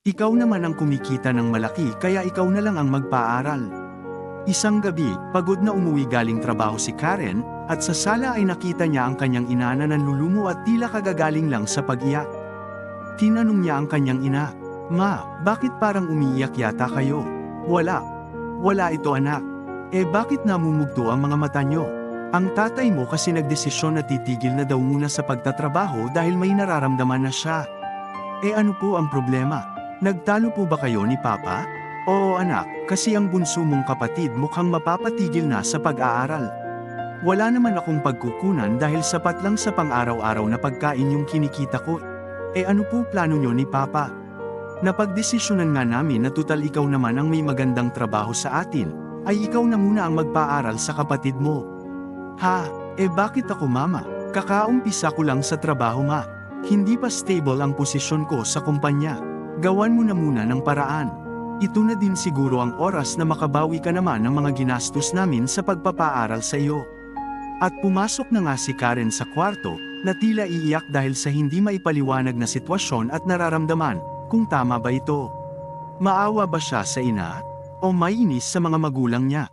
Ikaw naman ang kumikita ng malaki kaya ikaw na lang ang magpaaral. Isang gabi, pagod na umuwi galing trabaho si Karen, at sa sala ay nakita niya ang kanyang ina na nanlulumo at tila kagagaling lang sa pag-iyak. Tinanong niya ang kanyang ina, Ma, bakit parang umiiyak yata kayo? Wala. Wala ito anak. Eh bakit namumugto ang mga mata nyo? Ang tatay mo kasi nagdesisyon na titigil na daw muna sa pagtatrabaho dahil may nararamdaman na siya. Eh ano po ang problema? Nagtalo po ba kayo ni Papa? Oo anak, kasi ang bunso mong kapatid mukhang mapapatigil na sa pag-aaral. Wala naman akong pagkukunan dahil sapat lang sa pang-araw-araw na pagkain yung kinikita ko. Eh ano po plano nyo ni Papa? Napagdesisyonan nga namin na tutal ikaw naman ang may magandang trabaho sa atin, ay ikaw na muna ang magpaaral sa kapatid mo. Ha, eh bakit ako mama? Kakaumpisa ko lang sa trabaho ma. Hindi pa stable ang posisyon ko sa kumpanya. Gawan mo na muna ng paraan. Ito na din siguro ang oras na makabawi ka naman ng mga ginastos namin sa pagpapaaral sa iyo. At pumasok na nga si Karen sa kwarto, na tila iiyak dahil sa hindi maipaliwanag na sitwasyon at nararamdaman, kung tama ba ito. Maawa ba siya sa ina? O mainis sa mga magulang niya?